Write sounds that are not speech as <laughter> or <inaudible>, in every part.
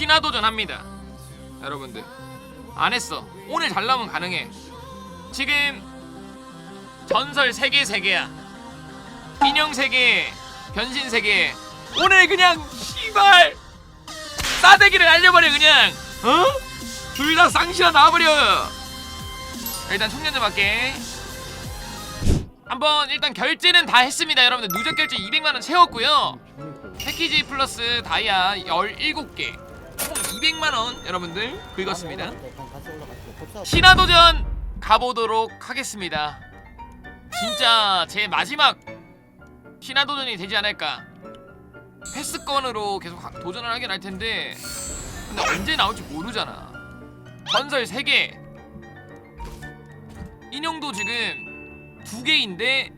신화 도전 합니다. 여러분들 안 했어. 오늘 잘 나오면 가능해. 지금 전설 세계 세계야. 인형 세계, 변신 세계. 오늘 그냥 씨발 싸대기를 날려버려 그냥. 어? 둘 다 쌍시나 나와버려. 일단 청년 좀 할게. 한번 일단 결제는 다 했습니다 여러분들 누적 결제 200만원 채웠고요 패키지 플러스 다이아 17개 총 200만원 여러분들 긁었습니다. 신화도전 가보도록 하겠습니다. 진짜 제 마지막 신화도전이 되지 않을까. 패스건으로 계속 하- 도전을 하긴 할 텐데 근데 언제 나올지 모르잖아. 전설 3개. 인형도 지금 두 개인데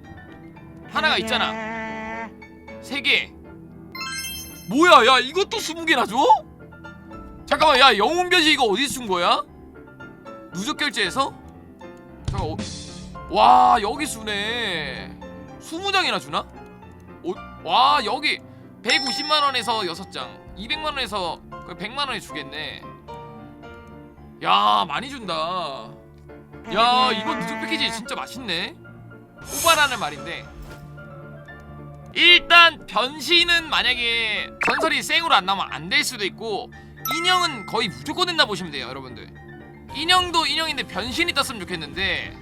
하나가 있잖아. 세 개. 뭐야 야 이것도 스무 개나 줘? 잠깐만 야 영웅 변신 이거 어디서 준 거야? 누적 결제에서? 잠깐 어, 와 여기 주네 20장이나 주나? 어, 와 여기 150만 원에서 6장 200만 원에서 거의 100만 원에 주겠네 야 많이 준다 야 이번 누적 패키지 진짜 맛있네 호바라는 말인데 일단 변신은 만약에 전설이 생으로 안 나오면 안 될 수도 있고 인형은 거의 무조건 된다 보시면 돼요 여러분들. 인형도 인형인데 변신이 떴으면 좋겠는데.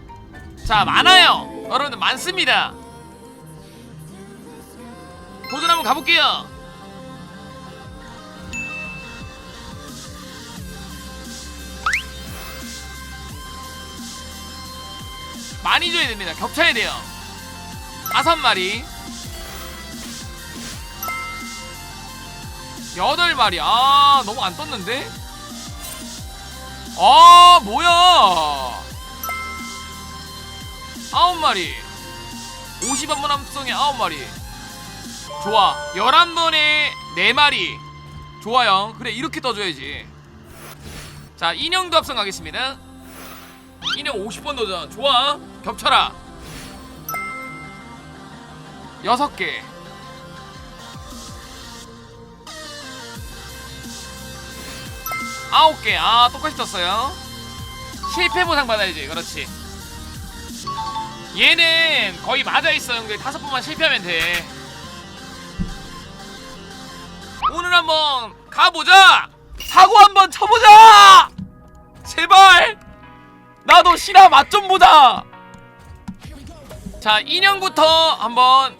자 많아요. 여러분들 많습니다. 도전 한번 가볼게요. 많이 줘야 됩니다. 겹쳐야 돼요. 다섯 마리 여덟 마리. 아 너무 안 떴는데? 아 뭐야? 아홉 마리. 50한 번 함성에 아홉 마리. 좋아. 11번에 네마리. 좋아요 그래 이렇게 떠줘야지. 자 인형도 합성하겠습니다. 인형 50번 도전. 좋아. 겹쳐라. 여섯 개 아홉 개. 아 똑같이 떴어요. 실패 보상 받아야지. 그렇지. 얘는 거의 맞아 있어 형들. 다섯 번만 실패하면 돼. 오늘 한번 가보자. 사고 한번 쳐보자. 제발. 나도 실화 맛 좀 보자. 자 인형부터 한번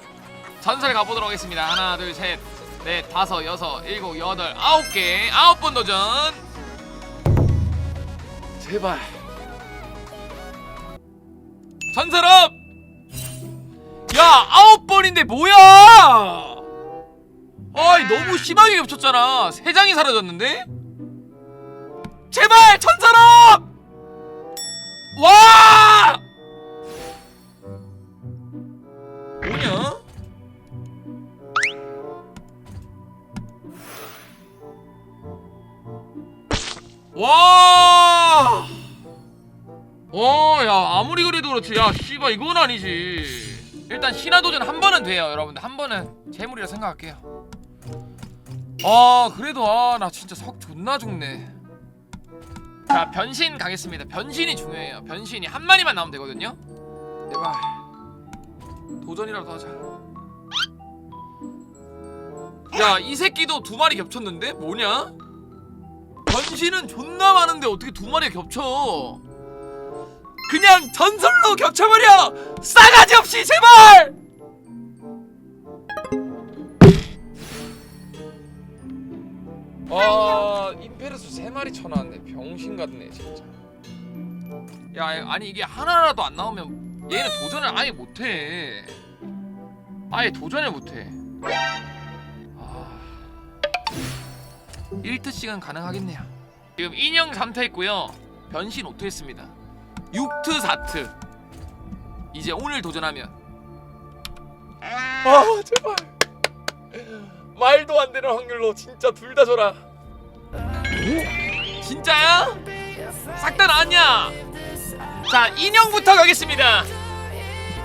전설 가보도록 하겠습니다. 하나, 둘, 셋, 넷, 다섯, 여섯, 일곱, 여덟, 아홉 개. 아홉 번 도전. 제발. 전설업 야 아홉 번인데 뭐야? 아이 너무 심하게 겹쳤잖아. 세 장이 사라졌는데? 제발 전설업 와! 뭐냐? 와! 어, 야, 아무리 그래도 그렇지. 야, 씨발, 이건 아니지. 일단 신화도전 한 번은 돼요, 여러분들. 한 번은 재물이라 생각할게요. 아, 그래도 아, 나 진짜 석 존나 죽네. 자, 변신 가겠습니다. 변신이 중요해요. 변신이 한 마리만 나오면 되거든요. 제발. 도전이라도 하자. 야, 이 새끼도 두 마리 겹쳤는데? 뭐냐? 변신은 존나 많은데 어떻게 두 마리 겹쳐? 그냥 전설로 겹쳐버려! 싸가지 없이 제발! 아 임페르스 세 마리 쳐놨네 병신 같네 진짜. 야 아니 이게 하나라도 안 나오면 얘는 도전을 아예 못해. 아예 도전을 못해. 아. 1트 시간 가능하겠네요. 지금 인형 3트 했고요. 변신 5트 했습니다. 6트 4트. 이제 오늘 도전하면 아 제발 말도 안 되는 확률로 진짜 둘 다 줘라. 진짜야? 싹 다 나왔냐? 자 인형부터 가겠습니다.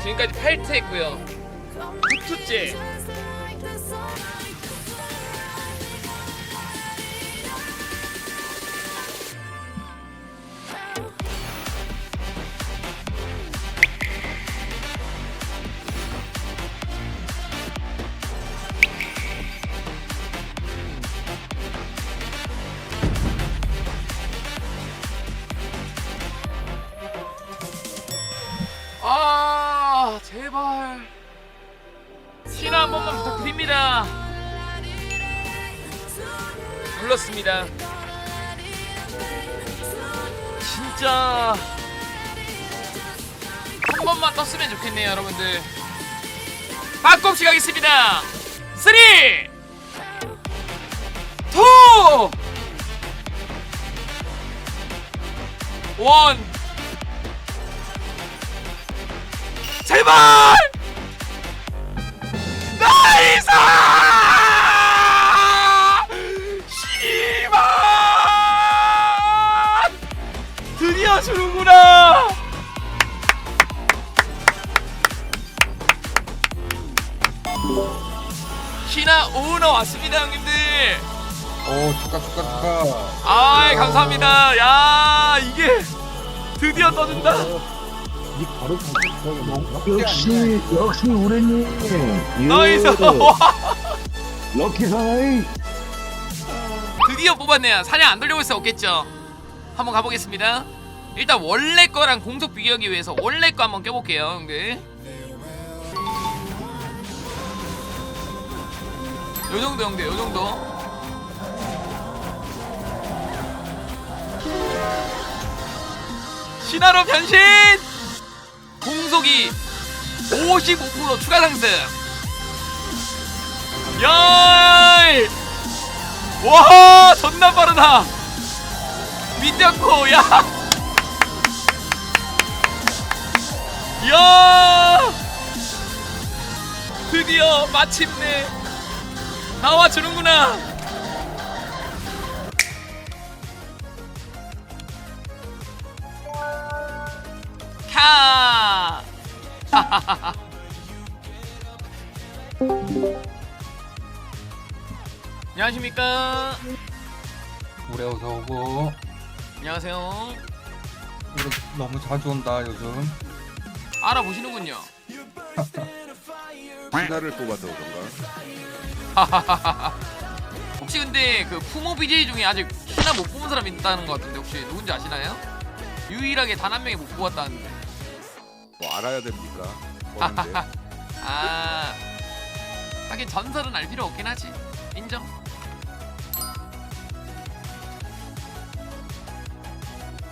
지금까지 8트 했고요. 9트째 제발. 신화 한 번만 부탁드립니다. 눌렀습니다. 진짜 한 번만 떴으면 좋겠네요 여러분들. 바꿈씩 하겠습니다. 3 2 1 제발! 나이스 씨발! 드디어 주는구나! 신화 오너 왔습니다 형님들. 오 축하 축하 축하. 아이 감사합니다. 야 이게 드디어 떠준다 니 바로 역시 역시 우리님. 나이스. <laughs> 럭키 사나이. 드디어 뽑았네요. 사냥 안 돌려볼 수 없겠죠. 한번 가보겠습니다. 일단 원래 거랑 공속 비교하기 위해서 원래 거 한번 껴볼게요 형들. 요정도 형들 요정도. 신화로 변신 공속이 55% 추가 상승. 야와 존나 빠르다. 미쳤고 야! 야! 드디어 마침내 나와주는구나 <laughs> 안녕하십니까? 올해 어서 오고. 안녕하세요. 우리 너무 자주 온다 요즘. 알아보시는군요. <laughs> 신화를 뽑아서 그런가? <laughs> 혹시 근데 그 푸모 BJ 중에 아직 신화 못 뽑은 사람 있다는 것 같은데 혹시 누군지 아시나요? 유일하게 단 한 명이 못 뽑았다는데 뭐 알아야 됩니까? <laughs> 아 하긴 전설은 알 필요 없긴 하지. 인정